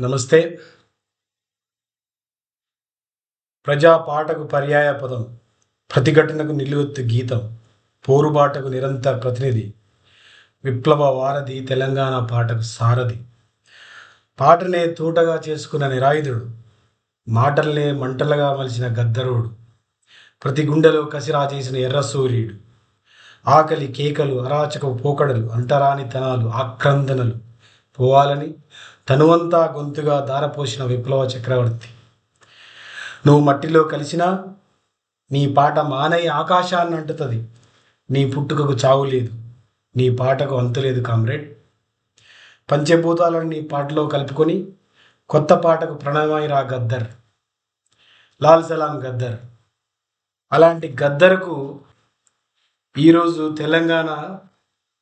నమస్తే. ప్రజా పాటకు పర్యాయ పదం ప్రతిఘటనకు నిలువెత్తు గీతం పోరుబాటకు నిరంతర ప్రతినిధి విప్లవ వారధి తెలంగాణ పాటకు సారథి. పాటనే తూటగా చేసుకున్న నిరాయుధుడు మాటల్నే మంటలుగా మలిచిన గద్దరుడు ప్రతి గుండెలో కసిరా చేసిన ఎర్ర సూర్యుడు ఆకలి కేకలు అరాచక పోకడలు అంటరానితనాలు ఆక్రందనలు పోవాలని తనువంతా గొంతుగా దారపోసిన విప్లవ చక్రవర్తి. నువ్వు మట్టిలో కలిసినా నీ పాట మానై ఆకాశాన్ని అంటుతుంది. నీ పుట్టుకకు చావు లేదు. నీ పాటకు అంతులేదు కామ్రేడ్. పంచభూతాలను నీ పాటలో కలుపుకొని కొత్త పాటకు ప్రణయమై రా గద్దర్. లాల్ సలాం గద్దర్. అలాంటి గద్దర్కు ఈరోజు తెలంగాణ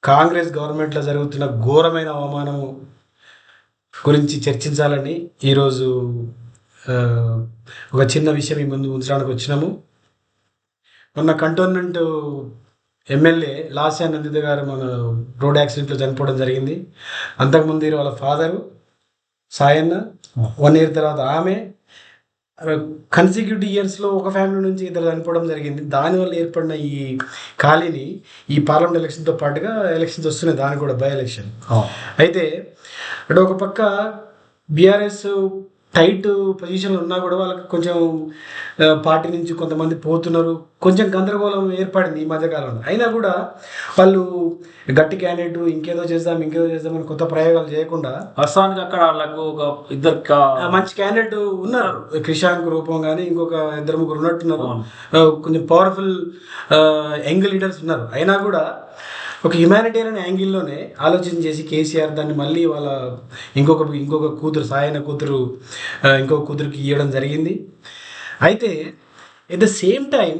కాంగ్రెస్ గవర్నమెంట్లో జరుగుతున్న ఘోరమైన అవమానము గురించి చర్చించాలని ఈరోజు ఒక చిన్న విషయం ఈ ముందు ఉంచడానికి వచ్చినాము. మొన్న కంటోన్మెంట్ ఎమ్మెల్యే లాస్యా నందిత గారు మన రోడ్ యాక్సిడెంట్లో చనిపోవడం జరిగింది. అంతకుముందు వాళ్ళ ఫాదరు సాయన్న వన్ ఇయర్ తర్వాత ఆమె కన్సిక్యూటివ్ ఇయర్స్లో ఒక ఫ్యామిలీ నుంచి ఇద్దరు చనిపోవడం జరిగింది. దానివల్ల ఏర్పడిన ఈ ఖాళీని ఈ పార్లమెంట్ ఎలక్షన్తో పాటుగా ఎలక్షన్స్ వస్తున్నాయి. దాని కూడా బై ఎలక్షన్ అయితే అంటే ఒక పక్క బీఆర్ఎస్ టైట్ పొజిషన్లో ఉన్నా కూడా వాళ్ళకి కొంచెం పార్టీ నుంచి కొంతమంది పోతున్నారు. కొంచెం గందరగోళం ఏర్పడింది ఈ మధ్యకాలంలో అయినా కూడా వాళ్ళు గట్టి క్యాండిడేట్ ఇంకేదో చేద్దాం ఇంకేదో చేద్దామని కొత్త ప్రయోగాలు చేయకుండా వాస్తవానికి అక్కడ వాళ్ళకు ఒక ఇద్దరు మంచి క్యాండిడేట్ ఉన్నారు. క్రిషాంక్ రూపం కానీ ఇంకొక ఇద్దరు ముగ్గురు ఉన్నట్టున్నారు. కొంచెం పవర్ఫుల్ యంగ్ లీడర్స్ ఉన్నారు. అయినా కూడా ఒక హ్యుమానిటేరియన్ యాంగిల్లోనే ఆలోచన చేసి కేసీఆర్ దాన్ని మళ్ళీ వాళ్ళ ఇంకొక ఇంకొక కూతురు సాయన కూతురు ఇంకొక కూతురికి ఇవ్వడం జరిగింది. అయితే ఎట్ ద సేమ్ టైం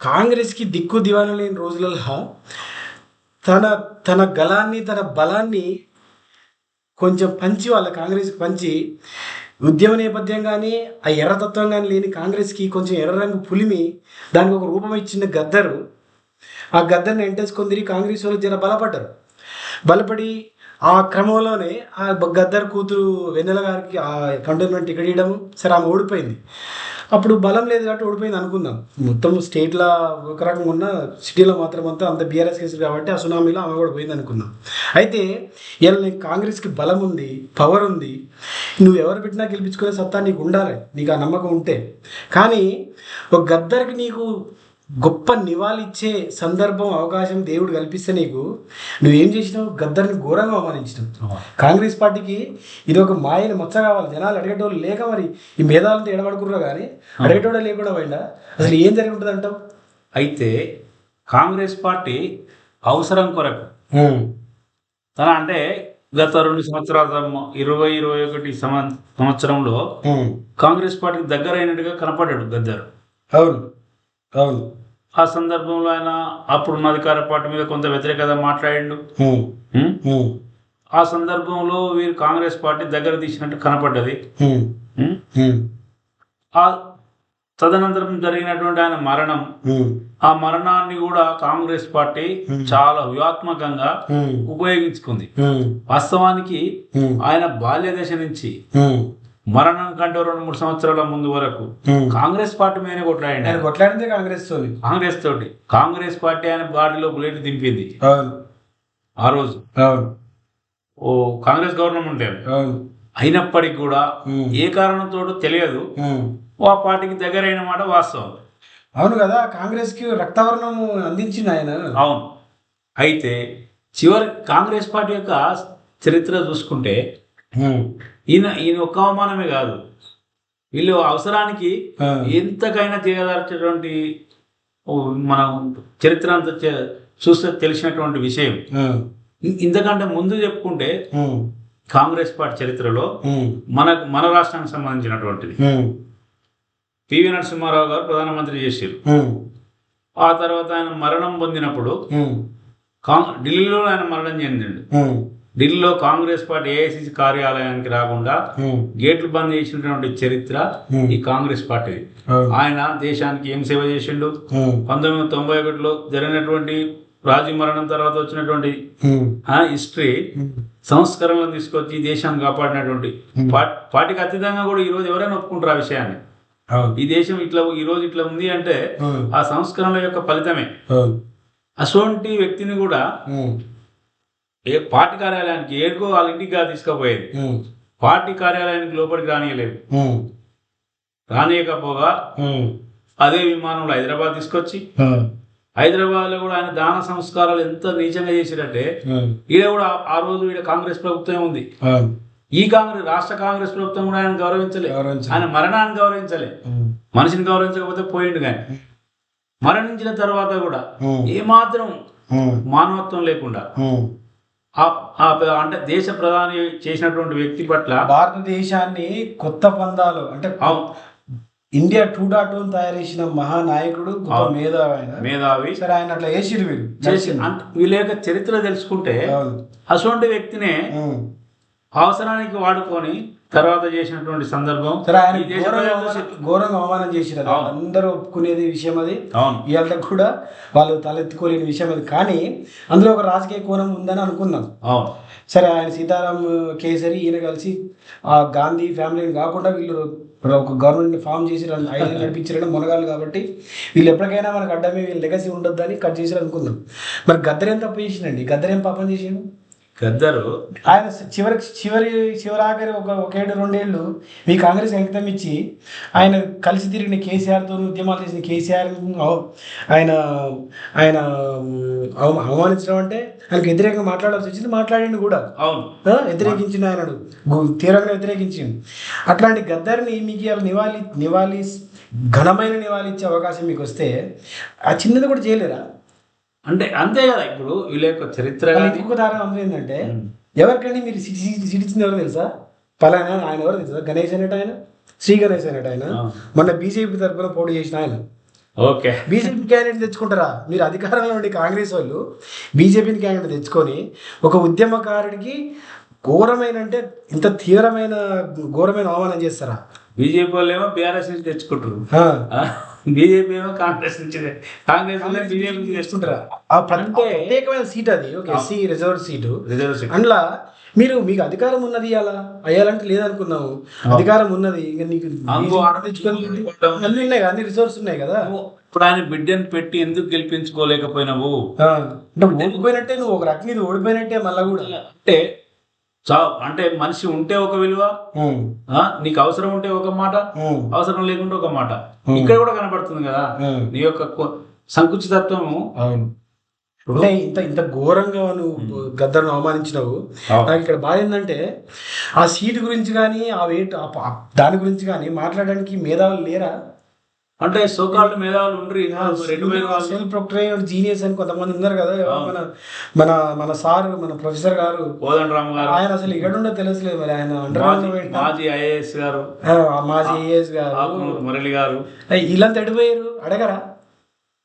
కాంగ్రెస్కి దిక్కు దివాన లేని రోజులలో తన తన గలాన్ని తన బలాన్ని కొంచెం పంచి వాళ్ళ కాంగ్రెస్కి పంచి ఉద్యమ నేపథ్యం కానీ ఆ ఎర్రతత్వం కానీ లేని కాంగ్రెస్కి కొంచెం ఎర్ర రంగు పులిమి దానికి ఒక రూపం ఇచ్చిన గద్దరు ఆ గద్దర్ని ఎంటేసుకొని తిరిగి కాంగ్రెస్ వాళ్ళు జర బలపడ్డారు. బలపడి ఆ క్రమంలోనే ఆ గద్దర్ కూతురు వెన్నెల గారికి ఆ కంటోన్మెంట్ టికెట్ ఇవ్వడం సరే ఆమె ఓడిపోయింది. అప్పుడు బలం లేదు కాబట్టి ఓడిపోయింది అనుకుందాం. మొత్తం స్టేట్లో ఒక రకంగా ఉన్న సిటీలో మాత్రం అంతా అంత బీఆర్ఎస్ కేసులు కాబట్టి ఆ సునామీలో ఆమె కూడా పోయింది అనుకుందాం. అయితే ఇలా నీకు కాంగ్రెస్కి బలం ఉంది పవర్ ఉంది నువ్వు ఎవరు పెట్టినా గెలిపించుకునే సత్తా నీకు ఉండాలి నీకు ఆ నమ్మకం ఉంటే. కానీ ఒక గద్దరికి నీకు గొప్ప నివాళిచ్చే సందర్భం అవకాశం దేవుడు కల్పిస్తే నీకు నువ్వేం చేసినావు? గద్దర్ని ఘోరంగా అవమానించినావు. కాంగ్రెస్ పార్టీకి ఇది ఒక మాయని మచ్చ కావాలి. జనాలు అడిగేటోళ్ళు లేక మరి ఈ మేధావులతో ఎడబడుకుర్రో కానీ అడిగేటోడే లేకుండా పోయిందా? అసలు ఏం జరిగి ఉంటుంది అంటావు? అయితే కాంగ్రెస్ పార్టీ అవసరం కొరకు తన అంటే గత రెండు సంవత్సరాల ఇరవై ఇరవై ఒకటి సంవ- సంవత్సరంలో కాంగ్రెస్ పార్టీకి దగ్గర అయినట్టుగా కనపడ్డాడు గద్దర్. అవును. అవును. ఆ సందర్భంలో ఆయన అప్పుడున్న అధికార పార్టీ మీద కొంత వ్యతిరేకత మాట్లాడిండు? ఆ సందర్భంలో వీరు కాంగ్రెస్ పార్టీ దగ్గర తీసినట్టు కనపడ్డది? ఆ తదనంతరం జరిగినటువంటి ఆయన మరణం. ఆ మరణాన్ని కూడా కాంగ్రెస్ పార్టీ చాలా వ్యూహాత్మకంగా ఉపయోగించుకుంది. వాస్తవానికి ఆయన బాల్య దశ నుంచి మరణం కంటే రెండు మూడు సంవత్సరాల ముందు వరకు కాంగ్రెస్ పార్టీ మీదనే కొట్లాడిండు ఆయన. కొట్లాడిందే కాంగ్రెస్ తోని కాంగ్రెస్ తోటి. కాంగ్రెస్ పార్టీ ఆయన బాడీలో బుల్లెట్ దింపింది. ఆ రోజు. ఓ కాంగ్రెస్ గవర్నమెంట్ అయినప్పటికీ కూడా ఉమ్. ఏ కారణంతో తెలియదు. ఉమ్. ఆ పార్టీకి దగ్గరైన మాట వాస్తవం. అవును కదా కాంగ్రెస్కి రక్తవర్ణం అందించింది ఆయన. అవును. అయితే చివరి కాంగ్రెస్ పార్టీ యొక్క చరిత్ర చూసుకుంటే ఈయన ఈయన ఒక్క అవమానమే కాదు. వీళ్ళు అవసరానికి. ఎంతకైనా దిగదార్చేటువంటి ఓ మనం చరిత్ర అంతా చూస్తే తెలిసినటువంటి విషయం. ఇంతకంటే ముందు చెప్పుకుంటే కాంగ్రెస్ పార్టీ చరిత్రలో మనకు మన రాష్ట్రానికి సంబంధించినటువంటిది. పివి నరసింహారావు గారు ప్రధానమంత్రి చేశారు ఆ. తర్వాత ఆయన మరణం పొందినప్పుడు ఢిల్లీలో ఆయన మరణం చెందిండు. ఢిల్లీలో కాంగ్రెస్ పార్టీ ఏఐసిసి కార్యాలయానికి రాకుండా గేట్లు బంద్ చేసినటువంటి చరిత్ర ఈ కాంగ్రెస్ పార్టీది. ఆయన దేశానికి ఏం సేవ చేసిండు? పంతొమ్మిది వందల తొంభై ఒకటిలో జరిగినటువంటి రాజీవ్ మరణం తర్వాత వచ్చినటువంటి ఆ హిస్టరీ ఉమ్, సంస్కరణలను తీసుకొచ్చి దేశాన్ని కాపాడినటువంటి. పా- వాటికి అతీతంగా కూడా ఈ రోజు ఎవరైనా ఒప్పుకుంటారు ఆ విషయాన్ని. ఈ దేశం ఇట్లా ఈ రోజు ఇట్లా ఉంది అంటే ఆ సంస్కరణల యొక్క ఫలితమే. అటువంటి వ్యక్తిని కూడా ఏ పార్టీ కార్యాలయానికి ఏడుకో వాళ్ళ ఇంటికి కాదు తీసుకుపోయేది. పార్టీ కార్యాలయానికి లోపలికి రానియలేదు. రానియకపోగా అదే విమానంలో హైదరాబాద్ తీసుకొచ్చి ఉమ్, హైదరాబాద్లో కూడా ఆయన దాన సంస్కారాలు ఎంత నీచంగా చేసిరంటే ఈడ కూడా ఆ- రోజు ఈడ కాంగ్రెస్ ప్రభుత్వం ఉంది. ఈ కాంగ్రెస్ రాష్ట్ర కాంగ్రెస్ ప్రభుత్వం కూడా ఆయన గౌరవించలే. ఆయన మరణాన్ని గౌరవించలే. మనిషిని గౌరవించకపోతే పోయిండు కానీ మరణించిన తర్వాత కూడా ఏమాత్రం మానవత్వం లేకుండా అంటే దేశ ప్రధాని చేసినటువంటి వ్యక్తి పట్ల భారతదేశాన్ని కొత్త పందాలు అంటే ఇండియా టూ డాట్ వన్ తయారు చేసిన మహానాయకుడు గొప్ప. మేధావి ఆయన. మేధావి. సరే ఆయన అట్లా వీరు చేసి వీళ్ళ యొక్క చరిత్ర తెలుసుకుంటే అటువంటి వ్యక్తినే. అవసరానికి వాడుకొని తర్వాత చేసినటువంటి సందర్భం ఘోరంగా అవమానం- చేసిరు. అవును. అందరూ ఒప్పుకునేది విషయం అది. ఇవాళ కూడా వాళ్ళు తలెత్తుకోలేని విషయం అది. కానీ అందులో ఒక రాజకీయ కోణం ఉందని అనుకున్నాం. అవును. సరే ఆయన సీతారాం కేసరి ఈయన కలిసి ఆ గాంధీ ఫ్యామిలీని కాకుండా వీళ్ళు ఒక గవర్నమెంట్ ఫామ్ చేసి ఐదు నడిపించడం మునగాలు కాబట్టి వీళ్ళు ఎప్పటికైనా మనకు అడ్డమే వీళ్ళు లెగసీ ఉండొద్దని కట్ చేసి అనుకున్నాం. మరి గద్దర్ తప్పు చేసిండండి గద్దర్ ఏం పాపం చేసిండు? గద్దరు. ఆయన చివరి చివరి చివరాఖరి ఒక ఒకేడు రెండేళ్ళు మీ కాంగ్రెస్ అంకితం ఇచ్చి ఆయన కలిసి తిరిగిన కేసీఆర్తో ఉద్యమాలు చేసిన కేసీఆర్ ఆయన ఆయన అవ- అవమానించడం అంటే ఆయనకు వ్యతిరేకంగా మాట్లాడాల్సి వచ్చింది. మాట్లాడిండు కూడా. అవును. ఆ, వ్యతిరేకించిండు ఆయన తీవ్రంగా వ్యతిరేకించిండు. అట్లాంటి గద్దరిని మీకు ఇవాళ నివాళి నివాళి ఘనమైన నివాళి ఇచ్చే అవకాశం మీకు వస్తే ఆ చిన్నది కూడా చేయలేరా? అంటే అంతే కదా ఇప్పుడు వీళ్ళ యొక్క చరిత్ర ఇంకొక ఏంటంటే ఎవరికండి మీరు సిటీ సిటీ ఇచ్చింది ఎవరు తెలుసా? పలానా ఆయన ఎవరు తెలుసా? గణేష్ అనేట ఆయన శ్రీ గణేష్ అనేట ఆయన. మొన్న బీజేపీ తరఫున పోటీ చేసిన ఆయన. ఓకే. బీజేపీ క్యాండిడేట్ తెచ్చుకుంటారా? మీరు అధికారంలో ఉండి కాంగ్రెస్ వాళ్ళు బీజేపీని క్యాండిడేట్ తెచ్చుకొని ఒక ఉద్యమకారుడికి ఘోరమైన అంటే ఇంత తీవ్రమైన ఘోరమైన అవమానం చేస్తారా? బీజేపీ వాళ్ళు ఏమో బీఆర్ఎస్ నుంచి తెచ్చుకుంటారు. బీజేపీ ఏమో కాంగ్రెస్ నుంచి కాంగ్రెస్ బీజేపీ అంటే- ప్రత్యేకమైన సీట్ అది. ఒక ఎస్సీ రిజర్వ్ సీటు. రిజర్వేషన్ అందులో మీరు మీకు అధికారం ఉన్నది అలా అయ్యాలంటే లేదనుకున్నాము అధికారం ఉన్నది. ఇంకా నీకు అన్ని ఉన్నాయి అన్ని రిసోర్స్ ఉన్నాయి కదా. ఇప్పుడు ఆయన బిడ్డను పెట్టి ఎందుకు గెలిపించుకోలేకపోయినావు? అంటే ఓడిపోయినట్టే నువ్వు ఒక రకంగా ఓడిపోయినట్టే మళ్ళా కూడా. అంటే చా అంటే మనిషి ఉంటే ఒక విలువ నీకు అవసరం ఉంటే ఒక మాట అవసరం లేకుంటే ఒక మాట. ఇక్కడ కూడా కనబడుతుంది కదా. నీ యొక్క సంకుచితత్వము. అవును. అంటే ఇంత ఇంత ఘోరంగా నువ్వు గద్దర్ను అవమానించినావు. నాకు ఇక్కడ బాధ ఏంటంటే ఆ సీటు గురించి కానీ ఆ వెయిట్ దాని గురించి కానీ మాట్లాడడానికి మేధావులు లేరా? అంటే సోకాళ్ళు మేధావులు ఉండ్రి రెండు సెల్ఫ్ ప్రొక్టరైన్ జీనియస్ అని కొంతమంది ఉన్నారు కదా మన మన మన సార్ మన ప్రొఫెసర్ గారు. కోదండ రామ్ గారు. ఆయన అసలు ఎక్కడుండో తెలుసలేదు మరి ఆయన మాజీ ఐఏఎస్ గారు. మాజీ ఏఎస్ గారు. మురళి గారు. వీళ్ళంతా ఎడిపోయారు అడగరా?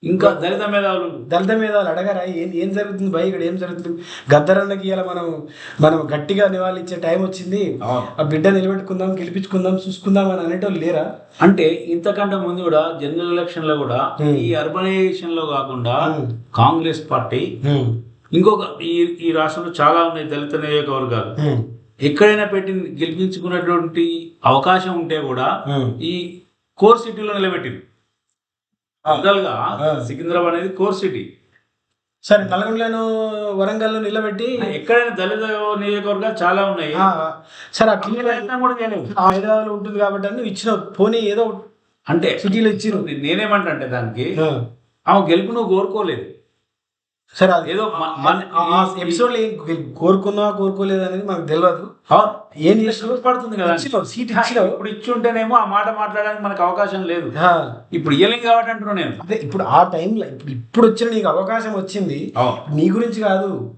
ఇంకా దళిత మేధావులు దళిత వాళ్ళు అడగరా? ఏం ఏం జరుగుతుంది భయ ఇక్కడ? ఏం జరుగుతుంది? గద్దరన్నకి ఇలా మనం మనం గట్టిగా నివాళి ఇచ్చే టైం వచ్చింది. ఆ. బిడ్డ నిలబెట్టుకుందాం గెలిపించుకుందాం చూసుకుందాం అని అనేటోళ్ళు లేరా? అంటే ఇంతకంటే ముందు కూడా జనరల్ ఎలక్షన్లో కూడా. ఈ అర్బనైజేషన్లో కాకుండా. కాంగ్రెస్ పార్టీ ఇంకొక ఈ ఈ రాష్ట్రంలో చాలా ఉన్నాయి దళిత నియోజకవర్గాలు. ఎక్కడైనా పెట్టి గెలిపించుకున్నటువంటి అవకాశం ఉంటే కూడా ఈ కోర్ సిటీలో నిలబెట్టింది Ah. సికింద్రాబాద్ అనేది కోర్ సిటీ. సరే నల్గొండలను వరంగల్లో నిలబెట్టి ఎక్కడైనా దళిత నియోజకవర్గాలు చాలా ఉన్నాయి. సరే అన్ని అట్లా కూడా చేయలేవు హైదరాబాద్ ఉంటుంది కాబట్టి అని నువ్వు ఇచ్చిన పోనీ ఏదో అంటే సిటీలో ఇచ్చిరు నేనేమంటా అంటే దానికి ఆ, ఆమె గెలుపు నువ్వు కోరుకోలేదు. సరే అది ఏదో ఎపిసోడ్ కోరుకున్నా కోరుకోలేదు అనేది మనకు తెలియదు. ఏం పడుతుంది కదా. సీట్ ఇప్పుడు ఇచ్చి ఉంటేనేమో ఆ మాట మాట్లాడడానికి మనకు అవకాశం లేదు. ఇప్పుడు ఇయ్యలేం కాబట్టి అంటున్నాను నేను. అదే ఇప్పుడు ఆ టైంలో ఇప్పుడు ఇప్పుడు వచ్చిన నీకు అవకాశం వచ్చింది. నీ గురించి కాదు.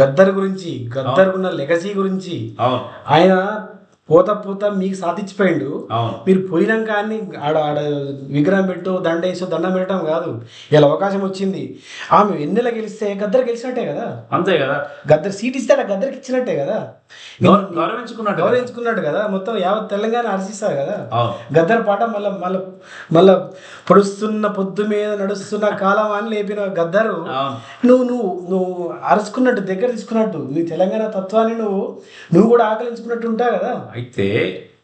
గద్దర్ గురించి గద్దర్ ఉన్న లెగసీ గురించి. ఆయన పోత పోత మీకు సాధించిపోయిండు. మీరు పోయినాక అన్ని ఆడ ఆడ విగ్రహం పెట్టు దండ వేసో దండం పెట్టడం కాదు. ఇలా అవకాశం వచ్చింది. ఆమె ఎన్నెల గెలిస్తే గద్దరు గెలిచినట్టే కదా? అంతే కదా. గద్దరు సీట్ ఇస్తే గద్దరికి ఇచ్చినట్టే కదా? గౌర- గౌరవించుకున్నట్టు కదా. గౌరవించుకున్నాడు కదా? మొత్తం యావత్ తెలంగాణ హర్షిస్తారు కదా? గద్దర్ పాట మళ్ళా మళ్ళా మళ్ళా పొడుస్తున్న పొద్దు మీద నడుస్తున్న కాలం అని లేపిన గద్దరు నువ్వు నువ్వు నువ్వు అరుచుకున్నట్టు దగ్గర తీసుకున్నట్టు నీ తెలంగాణ తత్వాన్ని నువ్వు నువ్వు కూడా ఆకలించుకున్నట్టు ఉంటావు కదా? అయితే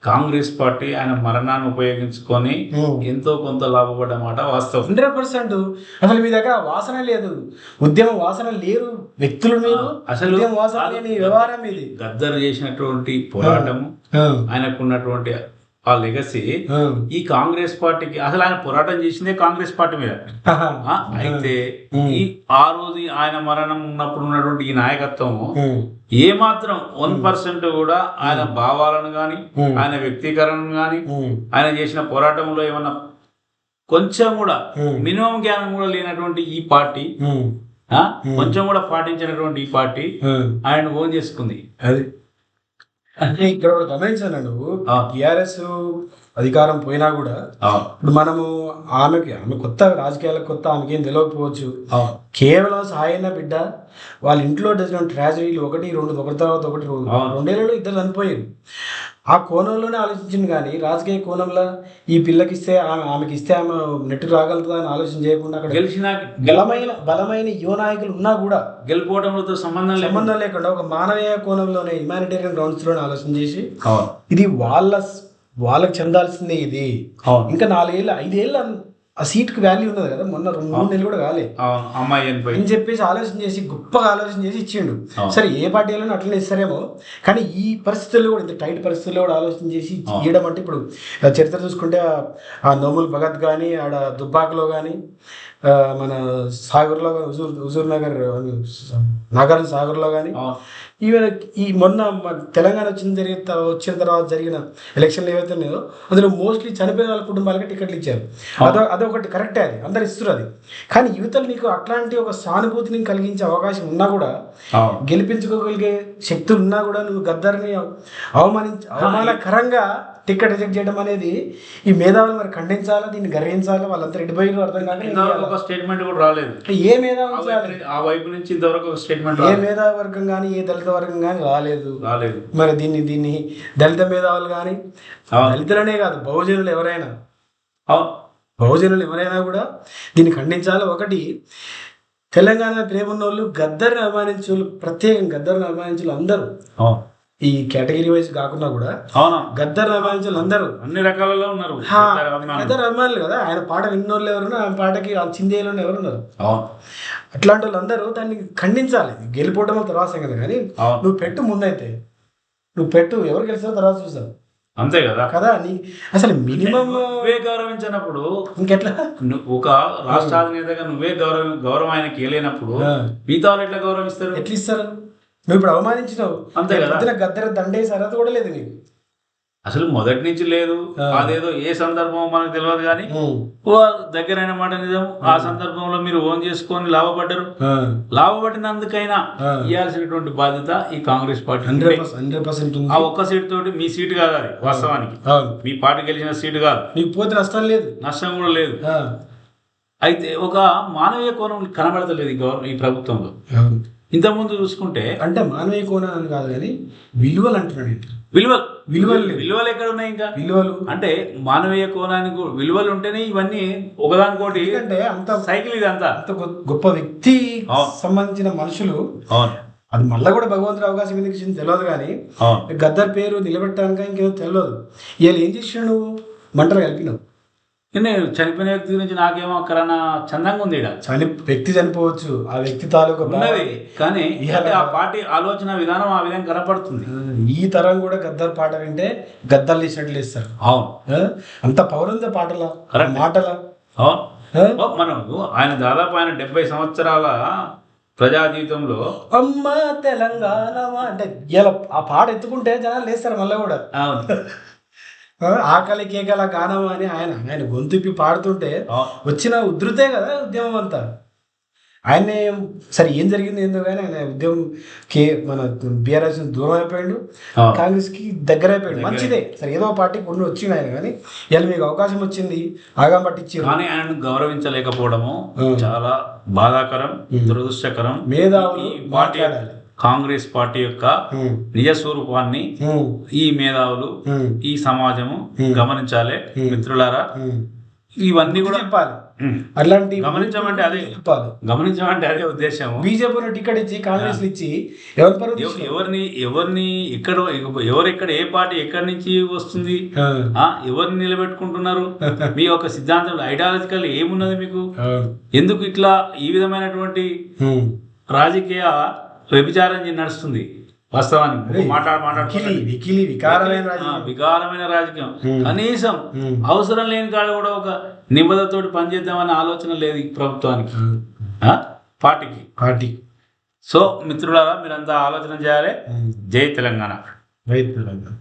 కాంగ్రెస్ పార్టీ ఆయన మరణాన్ని ఉపయోగించుకొని. ఎంతో కొంత లాభపడ్డమాట వాస్తవం. Hundred percent. అసలు మీ దగ్గర వాసన లేదు. ఉద్యమం వాసన లేరు. వ్యక్తులు మీరు. అసలు వాసన లేని వ్యవహారం ఇది. గద్దరు చేసినటువంటి పోరాటము ఆయనకు ఉన్నటువంటి ఆ లెగసీ ఈ కాంగ్రెస్ పార్టీకి అసలు ఆయన పోరాటం చేసిందే కాంగ్రెస్ పార్టీ మీద. అయితే ఈ ఆ రోజు ఆయన మరణం ఉన్నప్పుడు ఉన్నటువంటి ఈ నాయకత్వం ఏ మాత్రం వన్ పర్సెంట్ కూడా ఆయన భావాలను గాని ఆయన వ్యక్తీకరణను గాని ఆయన చేసిన పోరాటంలో ఏమన్నా కొంచెం కూడా మినిమం జ్ఞానం కూడా లేనటువంటి ఈ పార్టీ కొంచెం కూడా పాటించినటువంటి ఈ పార్టీ ఆయన ఓన్ చేసుకుంది. అది. అంటే ఇక్కడ గమనించాను నువ్వు. టిఆర్ఎస్ అధికారం పోయినా కూడా ఇప్పుడు మనము ఆమెకి ఆమె కొత్త రాజకీయాలకు కొత్త ఆమెకేం తెలియకపోవచ్చు కేవలం సాయన బిడ్డ వాళ్ళ ఇంట్లో జరిగిన ట్రాజడీలు ఒకటి రెండు ఒకటి తర్వాత ఒకటి రెండు. రెండేళ్ళలో ఇద్దరు చనిపోయారు. ఆ కోణంలోనే ఆలోచించింది కానీ రాజకీయ కోణంలో ఈ పిల్లకి ఇస్తే ఆమె ఆమెకి ఇస్తే ఆమె నెట్టు రాగలుగుతుందా అని ఆలోచన చేయకుండా అక్కడ గెలిచిన బలమైన బలమైన యువ నాయకులు ఉన్నా కూడా గెలుపోవడంతో సంబంధం సంబంధం లేకుండా ఒక మానవీయ కోణంలోనే హ్యుమానిటేరియన్ గ్రౌండ్స్లోనే ఆలోచన చేసి ఇది వాళ్ళ వాళ్ళకి చెందాల్సిందే ఇది. ఇంకా నాలుగేళ్ళు ఐదేళ్ళు ఆ సీట్కి వాల్యూ ఉన్నది కదా మొన్న రెండు మూడు నెలలు కూడా కాలే. అమ్మాయి అని చెప్పేసి ఆలోచన చేసి గొప్పగా ఆలోచన చేసి ఇచ్చిండు. సరే ఏ పార్టీలో అట్లనే ఇస్తారేమో కానీ ఈ పరిస్థితుల్లో కూడా ఇంత టైట్ పరిస్థితుల్లో కూడా ఆలోచన చేసి ఇవ్వడం అంటే ఇప్పుడు చరిత్ర చూసుకుంటే ఆ- ఆ నోముల్ భగత్ కానీ ఆడ దుబ్బాకలో కానీ మన సాగర్లో హుజూర్ హుజూర్ నగర్ నాగార్జున సాగర్లో కానీ ఈవెన్ ఈ మొన్న మన తెలంగాణ వచ్చిన జరిగిన వచ్చిన తర్వాత జరిగిన ఎలక్షన్లు ఏవైతే ఉన్నాయో అందులో మోస్ట్లీ చనిపోయిన వాళ్ళ కుటుంబాలకి టికెట్లు ఇచ్చారు. అదో అదొకటి కరెక్టే అది అందరు ఇస్తారు అది. కానీ యువతలు నీకు అట్లాంటి ఒక సానుభూతిని కలిగించే అవకాశం ఉన్నా కూడా గెలిపించుకోగలిగే శక్తులు ఉన్నా కూడా నువ్వు గద్దరిని అవమానించ అవమానకరంగా టికెట్ రిజెక్ట్ చేయడం అనేది ఈ మేధావులు మరి ఖండించాలా దీన్ని గర్వించాలా? వాళ్ళంతా ఎడిపోయారు అర్థం కాక ఇంతవరకు ఒక స్టేట్మెంట్ కూడా రాలేదు. ఏ ఆ మేధావి వైపు నుంచి- ఆ వైపు నుంచి ఇంతవరకు ఒక స్టేట్మెంట్ ఏ మేధావి వర్గం కానీ ఏ దళిత వర్గం కానీ రాలేదు. రాలేదు. మరి దీన్ని దీన్ని దళిత మేధావులు కానీ దళితులనే కాదు బహుజనులు ఎవరైనా. బహుజనులు ఎవరైనా కూడా దీన్ని ఖండించాలి. ఒకటి తెలంగాణ ప్రేమ ఉన్న వాళ్ళు గద్దరిని అభిమానించే ప్రత్యేకంగా గద్దరిని అభిమానించే అందరూ. ఈ కేటగిరీ వైజ్ కాకుండా కూడా అవునా. గద్దరిని అభిమానించే వాళ్ళు అందరూ అన్ని రకాలలో ఉన్నారు. అభిమానులు. గద్దర్ అభిమానులు కదా. ఆయన పాట విన్నోళ్ళు ఎవరున్నా ఆయన పాటకి ఆ చిందేళ్ళు ఎవరున్నారు? అట్లాంటి వాళ్ళందరూ దాన్ని ఖండించాలి. గెలిపోవడం తర్వాత సంగతి కానీ నువ్వు పెట్టు ముందైతే. నువ్వు పెట్టు ఎవరు గెలిచారో తర్వాత చూస్తావు అంతే కదా. కదా నీ అసలు మినిమం నువ్వే గౌరవించినప్పుడు ఇంకెట్లా? ఒక రాష్ట్ర అధినేతగా నువ్వే గౌరవం గౌరవం ఆయనకి ఇవ్వలేనప్పుడు ఆ. మిగతా వాళ్ళు ఎట్లా గౌరవిస్తారు? ఎట్లా ఇస్తారు నువ్వు ఇప్పుడు అవమానించినావు. అంతే కదా. గద్దర దండేసి అర్హత కూడా లేదు నీకు. అసలు మొదటి నుంచి లేదు. అదేదో ఏ సందర్భం మనకు తెలియదు కానీ ఓ దగ్గరైన మాట నిజం ఆ సందర్భంలో మీరు ఓన్ చేసుకొని లాభపడ్డారు. లాభపడినందుకైనా. ఇవ్వాల్సినటువంటి బాధ్యత ఈ కాంగ్రెస్ పార్టీ ఆ ఒక్క సీట్ తోటి మీ సీటు కాదు అది వాస్తవానికి. మీ పార్టీ గెలిచిన సీటు కాదు. నీకు పోతే నష్టం లేదు. నష్టం కూడా లేదు. అయితే ఒక మానవీయ కోణం కనబడతలేదు ఈ ప్రభుత్వంలో. ఇంతకుముందు చూసుకుంటే అంటే మానవీయ కోణం అని కాదు కానీ విలువలు అంటున్నాడు? విలువలు. విలువలు లేవు. విలువలు ఎక్కడ ఉన్నాయి ఇంకా? విలువలు. అంటే మానవీయ కోణానికి విలువలు ఉంటేనే ఇవన్నీ ఒకదానికోటి ఎందుకంటే అంత సైకిల్ ఇదంతా అంత. గొ- గొప్ప వ్యక్తి. సంబంధించిన మనుషులు. అవును. అది మళ్ళీ కూడా భగవంతుడు అవకాశం ఎందుకు ఇచ్చింది తెలియదు కానీ గద్దర్ పేరు నిలబెట్టడానికి ఇంకేదో తెలియదు. వీళ్ళు ఏం చేసినావు మంటలు కలిపినావు. నేను చనిపోయిన వ్యక్తి గురించి నాకేమో అక్కడ చందంగా ఉంది ఈడ. చని వ్యక్తి చనిపోవచ్చు. ఆ వ్యక్తి తాలూకా ఉన్నది. కానీ ఆ పార్టీ ఆలోచన విధానం ఆ విధంగా కనపడుతుంది. ఈ తరం కూడా గద్దర్ పాట వింటే గద్దలు తీసినట్లు ఇస్తారు అవును? అంత పౌరంద పాటల? Correct. మాటల? అవును మనం ఆయన దాదాపు ఆయన డెబ్బై సంవత్సరాల ప్రజా జీవితంలో అమ్మ తెలంగాణ అంటే ఇలా ఆ పాట ఎత్తుకుంటే జనాలు లేస్తారు మళ్ళీ కూడా. అవును? ఆకలి కేకల గానం అని ఆయన ఆయన గొంతుపి పాడుతుంటే. వచ్చిన ఉధృతే కదా ఉద్యమం అంతా. ఆయనే సరే ఏం జరిగింది ఏందో కానీ ఆయన ఉద్యమం కే మన బీఆర్ఎస్ దూరం అయిపోయాడు. కాంగ్రెస్కి దగ్గర అయిపోయాడు. మంచిదే. సరే ఏదో పార్టీకి ఉండి వచ్చిండు ఆయన కానీ ఇవాళ మీకు అవకాశం వచ్చింది ఆగం పట్టించారు. కానీ ఆయనను గౌరవించలేకపోవడము. చాలా బాధాకరం దురదృష్టకరం. మేధావులు పార్టీ మాట్లాడాలి. కాంగ్రెస్ పార్టీ యొక్క నిజ స్వరూపాన్ని ఈ మేధావులు ఈ సమాజము గమనించాలి. మిత్రులారా. ఇవన్నీ కూడా చెప్పాలి. ఉం. అట్లాంటి గమనించమంటే అదే. చెప్పాలి. గమనించమంటే అదే ఉద్దేశము. బీజేపీ టికెట్ ఇచ్చి కాంగ్రెస్ ఇచ్చి ఎవరి? ఎవరిని ఎవరిని ఎక్కడ ఎవరు ఎక్కడ ఏ పార్టీ ఎక్కడి నుంచి వస్తుంది? ఎవరిని నిలబెట్టుకుంటున్నారు? మీ యొక్క సిద్ధాంతంలో ఐడియాలజికల్ ఏమున్నది మీకు? ఎందుకు ఇట్లా ఈ విధమైనటువంటి. రాజకీయ వ్యభిచారం నడుస్తుంది. వాస్తవానికి మాట్లాడ మాట్లాడుతుంది వికారమైన రాజకీయం. కనీసం. అవసరం లేని కాడ కూడా ఒక నిబద్ధతోటి పనిచేద్దామనే ఆలోచన లేదు ఈ ప్రభుత్వానికి? పార్టీకి. పార్టీ. సో మిత్రులారా మీరంతా ఆలోచన చేయాలి. జై తెలంగాణ. రైతులంగా